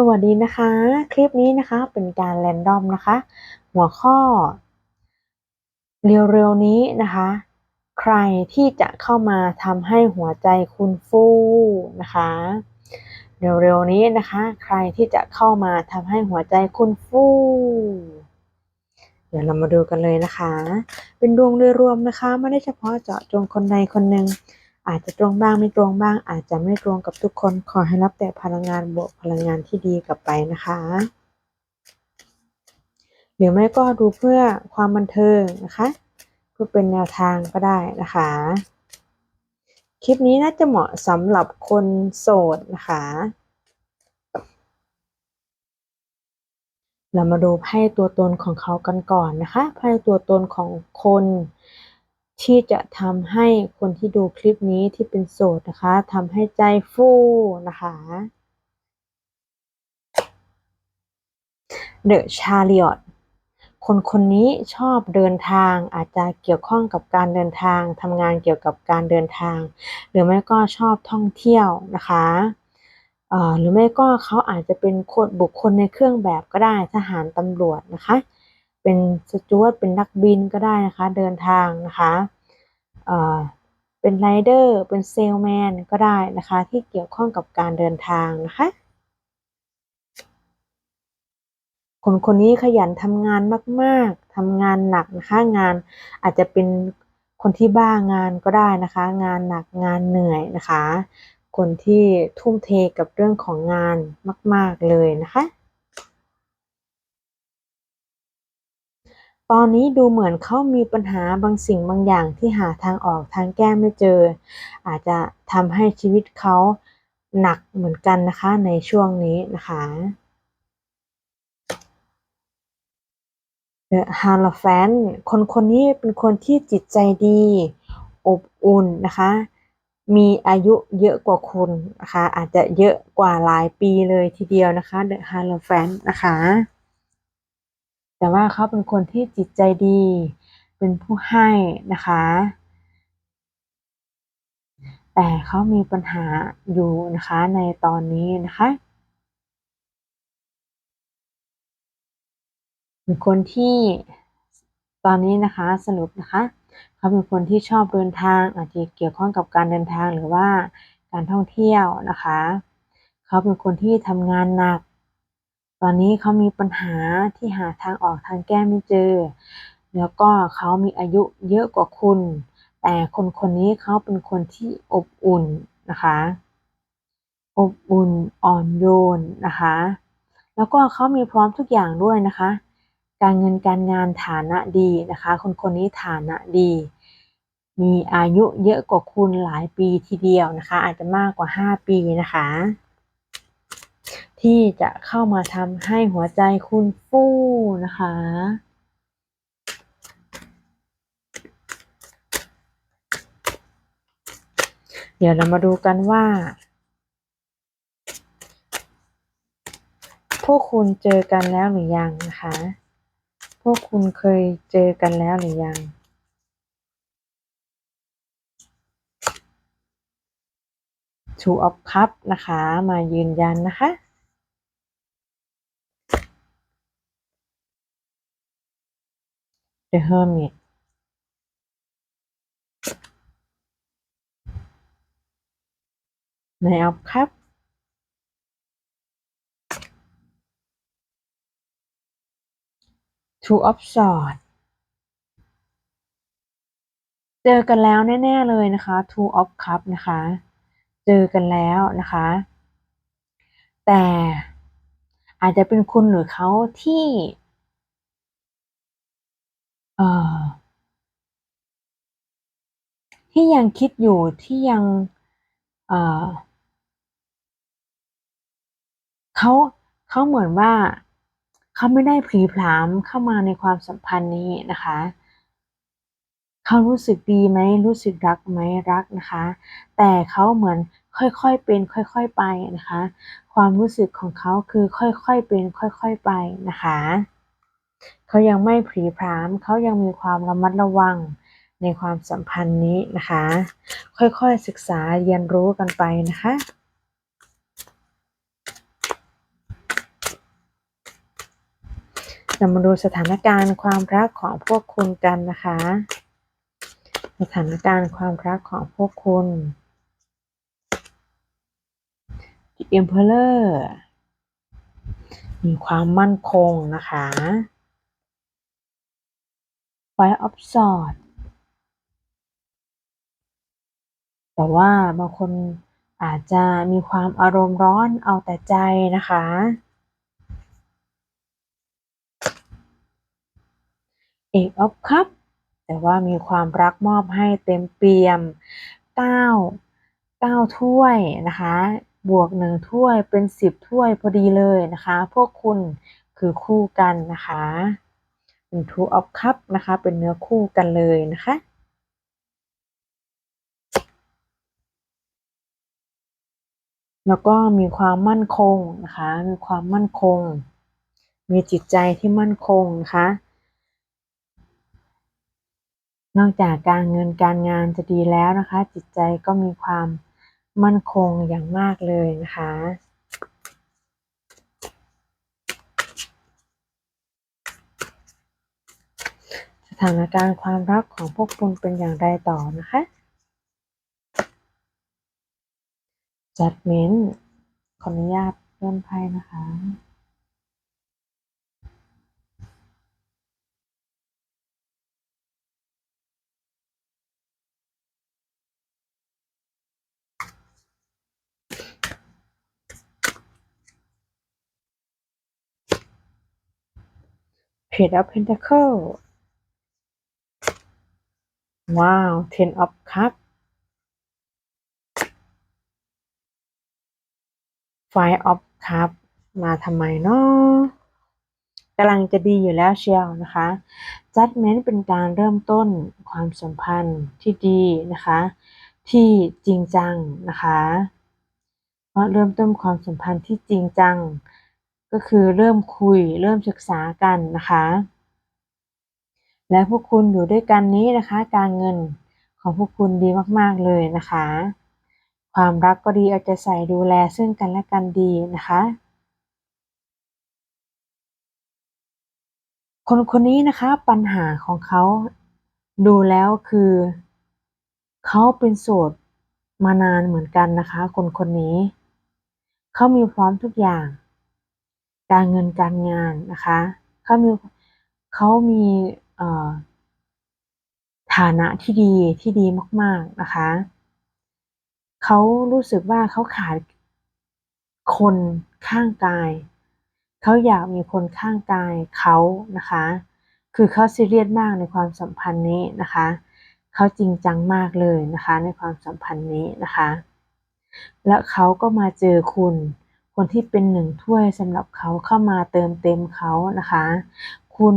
สวัสดีนะคะ คลิปนี้นะคะเป็นการแรนดอมนะคะ หัวข้อ เร็วๆนี้นะคะ ใครที่จะเข้ามาทำให้หัวใจคุณฟูนะคะ เร็วๆนี้นะคะ ใครที่จะเข้ามาทำให้หัวใจคุณฟูเดี๋ยวเรามาดูกันเลยนะคะ เป็นดวงโดยรวมนะคะ ไม่ได้เฉพาะเจาะจงคนใดคนหนึ่ง อาจจะตรงบ้างไม่ตรงบ้าง อาจจะไม่ตรงกับทุกคน ขอให้รับแต่พลังงานบวกพลังงานที่ดีกลับไปนะคะ หรือไม่ก็ดูเพื่อความบันเทิงนะคะ เพื่อเป็นแนวทางก็ได้นะคะ คลิปนี้น่าจะเหมาะสำหรับคนโสดนะคะ เรามาดูไพ่ตัวตนของเขากันก่อนนะคะไพ่ตัวตนของคน ที่จะทำให้คนที่ดูคลิปนี้ที่เป็นโสดนะคะทำให้ใจฟูนะคะ The Chariot คนคนนี้ชอบเดินทางอาจจะเกี่ยวข้องกับการเดินทางทำงานเกี่ยวกับการเดินทาง หรือไม่ก็ชอบท่องเที่ยวนะคะหรือไม่ก็เขาอาจจะเป็นคนบุคคลในเครื่องแบบก็ได้ทหารตำรวจนะคะ เป็นสจวตเป็นนักบินก็ได้นะคะ เดินทางนะคะเป็นไรเดอร์เป็นเซลแมนก็ได้นะคะ ที่เกี่ยวข้องกับการเดินทางนะคะ คนคนนี้ขยันทำงานมากๆทำงานหนักนะคะงานอาจจะเป็นคนที่บ้างานก็ได้นะคะ งานหนักงานเหนื่อยนะคะ คนที่ทุ่มเทกับเรื่องของงานมาก ๆเลยนะคะ ตอนนี้ดูเหมือนเขามีปัญหาบางสิ่งบางอย่างที่หาทางออกทางแก้ไม่เจอ อาจจะทำให้ชีวิตเขาหนักเหมือนกันนะคะในช่วงนี้นะคะ The Hierophant คนคนนี้เป็นคนที่จิตใจดี อบอุ่นนะคะ มีอายุเยอะกว่าคุณนะคะ อาจจะเยอะกว่าหลายปีเลยทีเดียวนะคะ The Hierophant นะคะ แต่ว่าเขาเป็นคนที่จิตใจดี เป็นผู้ให้นะคะ แต่เขามีปัญหาอยู่นะคะในตอนนี้นะคะเป็นคนที่ตอนนี้นะคะสรุปนะคะเขาเป็นคนที่ชอบเดินทางอาจจะเกี่ยวข้องกับการเดินทางหรือว่าการท่องเที่ยวนะคะ เขาเป็นคนที่ทำงานหนัก ตอนนี้เขามีปัญหาที่หาทางออกทางแก้ไม่เจอ แล้วก็เขามีอายุเยอะกว่าคุณ แต่คนคนนี้เขาเป็นคนที่อบอุ่นนะคะ อบอุ่นอ่อนโยนนะคะ แล้วก็เขามีพร้อมทุกอย่างด้วยนะคะ การเงินการงานฐานะดีนะคะ คนคนนี้ฐานะดี มีอายุเยอะกว่าคุณหลายปีทีเดียวนะคะ อาจจะมากกว่า 5 ปีนะคะ ที่จะเข้ามาทำให้หัวใจคุณฟูนะคะ เดี๋ยวเรามาดูกันว่า พวกคุณเจอกันแล้วหรือยังนะคะ พวกคุณเคยเจอกันแล้วหรือยัง Two of Cup นะคะ มายืนยันนะคะ The Hermit ในอัพครับ Two of Swords เจอกันแล้วแน่ ๆ เลยนะคะ Two of Cup นะคะ เจอกันแล้วนะคะ แต่อาจจะเป็นคุณหรือเขาที่ ที่ยังคิดอยู่ที่ยังเขาเขาเหมือนว่าเขาไม่ได้ผีผลามเข้ามาในความสัมพันธ์นี้นะคะเขารู้สึกดีไหมรู้สึกรักไหมรักนะคะ แต่เขาเหมือนค่อยๆเป็นค่อย ๆไปนะคะ ความรู้สึกของเขาคือค่อยๆเป็นค่อย ๆไปนะคะ เขายังไม่ผีพรามเขายังมีความระมัดระวังในความสัมพันธ์นี้นะคะ ค่อยๆศึกษาเรียนรู้กันไปนะคะเรามาดูสถานการณ์ความรักของพวกคุณกันนะคะ สถานการณ์ความรักของพวกคุณ The Emperor มีความมั่นคงนะคะ Five of Swords แต่ว่าบางคนอาจจะมีความอารมณ์ร้อนเอาแต่ใจนะคะ เอกออฟคัพแต่ว่ามีความรักมอบให้เต็มเปี่ยมเก้าเก้าถ้วยนะคะ บวกหนึ่งถ้วยเป็นสิบถ้วยพอดีเลยนะคะ พวกคุณคือคู่กันนะคะ เป็น two of cup นะคะ เป็นเนื้อคู่กันเลยนะคะแล้วก็มีความมั่นคงนะคะ มีความมั่นคง มีจิตใจที่มั่นคงนะคะ นอกจากการเงินการงานจะดีแล้วนะคะ จิตใจก็มีความมั่นคงอย่างมากเลยนะคะ ถานการณ์ความรักของพวกคุณเป็นอย่างไรต่อนะคะ Judgment ขออนุญาตเลื่อนไพ่นะคะ Page of Pentacle ว้าว Ten of Cup Five of Cup มาทำไมเนาะกำลังจะดีอยู่แล้วเชียวนะคะ Judgment เป็นการเริ่มต้นความสัมพันธ์ที่ดีนะคะ ที่จริงจังนะคะเพราะเริ่มต้นความสัมพันธ์ที่จริงจัง ก็คือเริ่มคุยเริ่มศึกษากันนะคะ และพวกคุณอยู่ด้วยกันนี้นะคะ การเงินของพวกคุณดีมากๆเลยนะคะ ความรักก็ดีเอาใจใส่ดูแลซึ่งกันและกันดีนะคะ คนคนนี้นะคะปัญหาของเขาดูแล้วคือเขาเป็นโสดมานานเหมือนกันนะคะ คนคนนี้ เขามีพร้อมทุกอย่าง การเงินการงานนะคะ เขามีเขามี ฐานะที่ดีที่ดีมาก ๆนะคะ เขารู้สึกว่าเขาขาดคนข้างกาย เขาอยากมีคนข้างกายเขานะคะ คือเขาซีเรียสมากในความสัมพันธ์นี้นะคะ เขาจริงจังมากเลยนะคะในความสัมพันธ์นี้นะคะ และเขาก็มาเจอคุณคนที่เป็นหนึ่งถ้วยสำหรับเขาเข้ามาเติมเต็มเขานะคะ คุณ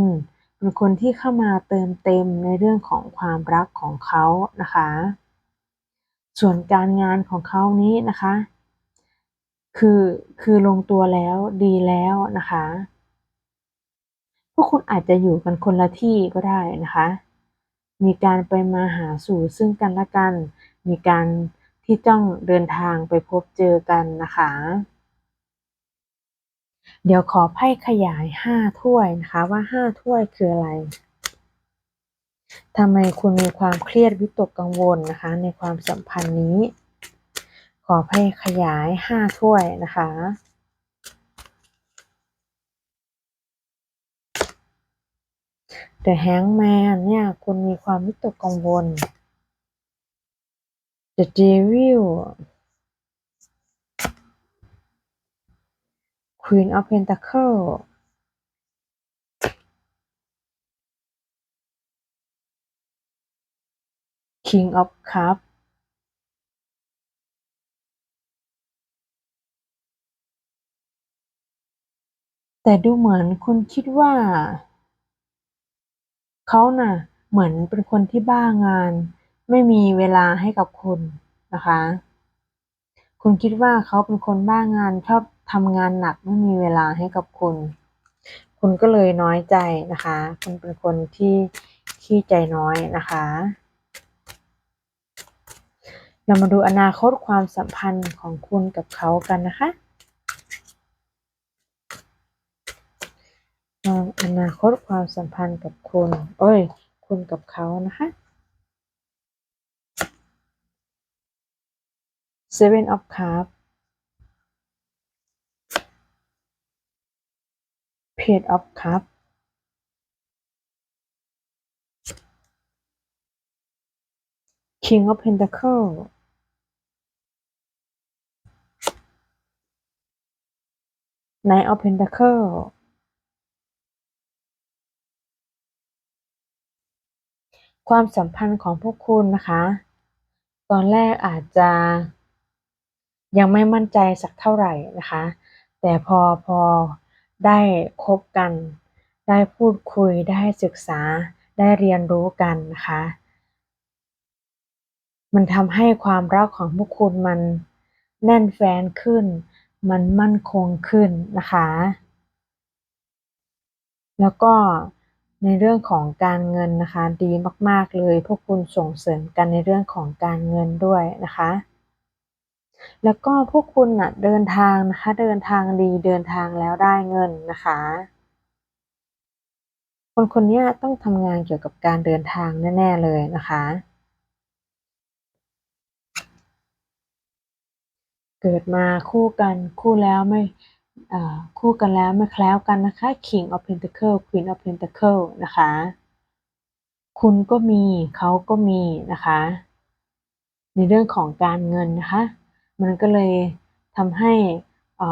เป็นคนที่เข้ามาเติมเต็มในเรื่องของความรักของเขานะคะ ส่วนการงานของเขานี้นะคะ คือคือลงตัวแล้วดีแล้วนะคะ พวกคุณอาจจะอยู่กันคนละที่ก็ได้นะคะ มีการไปมาหาสู่ซึ่งกันและกัน มีการที่ต้องเดินทางไปพบเจอกันนะคะ เดี๋ยวขอไพ่ขยายห้าถ้วยนะคะว่าห้าถ้วยคืออะไรทำไมคุณมีความเครียดวิตกกังวลนะคะ ในความสัมพันธ์นี้ ขอไพ่ขยายห้าถ้วยนะคะ The Hangman เนี่ยคุณมีความวิตกกังวล The Devil Queen of Pentacle King of Cup แต่ดูเหมือนคุณคิดว่า เขาน่ะ เหมือนเป็นคนที่บ้างาน ไม่มีเวลาให้กับคุณนะคะ คุณคิดว่าเขาเป็นคนบ้างานชอบ ทำงานหนักไม่มีเวลาให้กับคุณ คุณก็เลยน้อยใจนะคะ คุณเป็นคนที่ขี้ใจน้อยนะคะเรามาดูอนาคตความสัมพันธ์ของคุณกับเขากันนะคะอนาคตความสัมพันธ์กับคุณโอ้ย คุณกับเขานะคะ Seven of Cups Page of Cups King of Pentacles Knight of Pentacle ความสัมพันธ์ของพวกคุณนะคะ ตอนแรกอาจจะยังไม่มั่นใจสักเท่าไหร่นะคะ แต่พอพอ ได้คบกัน ได้พูดคุย ได้ศึกษา ได้เรียนรู้กันนะคะ มันทำให้ความรักของพวกคุณมันแน่นแฟ้นขึ้น มันมั่นคงขึ้นนะคะ แล้วก็ในเรื่องของการเงินนะคะ ดีมาก ๆ เลย พวกคุณส่งเสริมกันในเรื่องของการเงินด้วยนะคะ แล้วก็พวกคุณนะ่ะเดินทางนะคะ เดินทางดีเดินทางแล้วได้เงินนะคะ คนคนนี้ต้องทำงานเกี่ยวกับการเดินทางแน่ ๆ เลยนะคะ เกิดมาคู่กันคู่แล้วไม่คู่กันแล้วไม่แคล้วกันนะคะ King of Pentacle Queen of Pentacle นะคะ คุณก็มีเขาก็มีนะคะ ในเรื่องของการเงินนะคะ มันก็เลยทำให้อ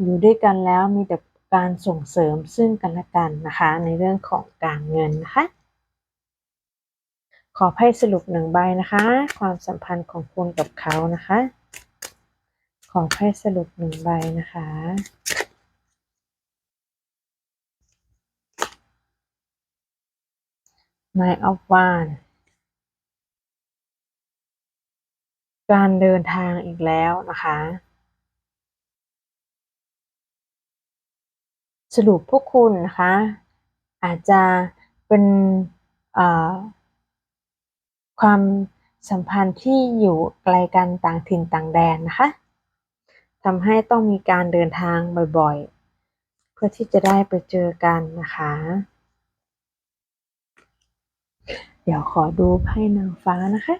อยู่ด้วยกันแล้วมีแต่การส่งเสริมซึ่งกันและกันนะคะ ในเรื่องของการเงินนะคะ ขอให้สรุปหนึ่งใบนะคะ ความสัมพันธ์ของคุณกับเขานะคะ ขอให้สรุปหนึ่งใบนะคะ Nine of Wands การเดินทางอีกแล้วนะคะ สรุปพวกคุณนะคะ อาจจะเป็นความสัมพันธ์ที่อยู่ไกลกันต่างถิ่นต่างแดนนะคะทำให้ต้องมีการเดินทางบ่อยๆ เพื่อที่จะได้ไปเจอกันนะคะ เดี๋ยวขอดูไพ่นางฟ้านะคะ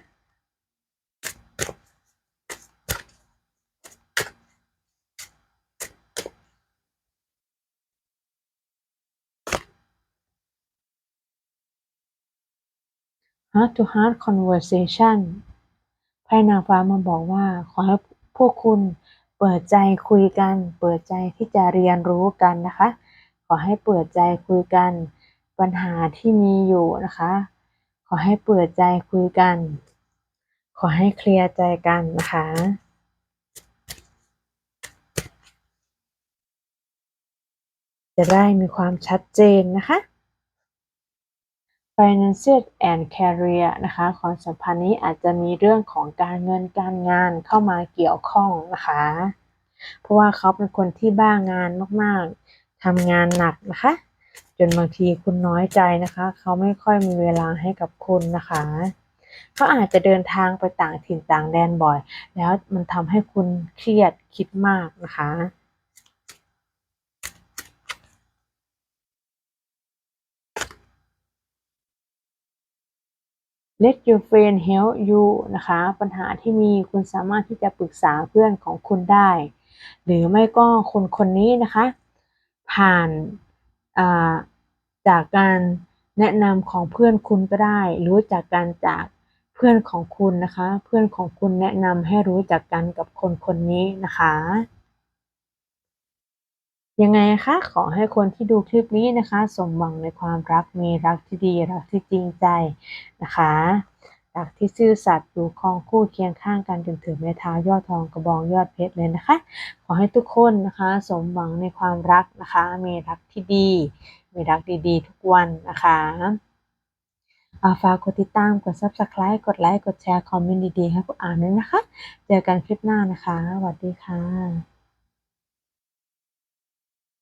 heart to heart conversation ไพ่นางฟ้ามาบอกว่า ขอให้พวกคุณเปิดใจคุยกัน เปิดใจที่จะเรียนรู้กันนะคะ ขอให้เปิดใจคุยกัน ปัญหาที่มีอยู่นะคะ ขอให้เปิดใจคุยกัน ขอให้เคลียร์ใจกันนะคะจะได้มีความชัดเจนนะคะ Financial and Career นะคะความสัมพันธ์นี้อาจจะมีเรื่องของการเงินการงานเข้ามาเกี่ยวข้องนะคะ เพราะว่าเขาเป็นคนที่บ้างานมากๆทำงานหนักนะคะ จนบางทีคุณน้อยใจนะคะ เขาไม่ค่อยมีเวลาให้กับคุณนะคะเขาอาจจะเดินทางไปต่างถิ่นต่างแดนบ่อย แล้วมันทำให้คุณเครียดคิดมากนะคะ Let your friend help you นะคะ ปัญหาที่มีคุณสามารถที่จะปรึกษาเพื่อนของคุณได้ หรือไม่ก็คนคนนี้นะคะ ผ่านจากการแนะนำของเพื่อนคุณก็ได้ รู้จากการจากเพื่อนของคุณนะคะ เพื่อนของคุณแนะนำให้รู้จักกันกับคนคนนี้นะคะ ยังไงคะขอให้คนที่ดูคลิปนี้นะคะ สมหวังในความรักมีรักที่ดีรักที่จริงใจนะคะรักที่ซื่อสัตย์อยู่คองคู่เคียงข้างกันจนถึงแม่เท้ายอดทองกระบองยอดเพชรเลยนะคะ ขอให้ทุกคนนะคะ สมหวังในความรักนะคะ มีรักที่ดี มีรักดีๆ ทุกวันนะคะฝากกดติดตามกด subscribe กดไลค์กดแชร์คอมเมนต์ดีๆให้กูอ่านด้วยนะคะ เจอกันคลิปหน้านะคะสวัสดีค่ะ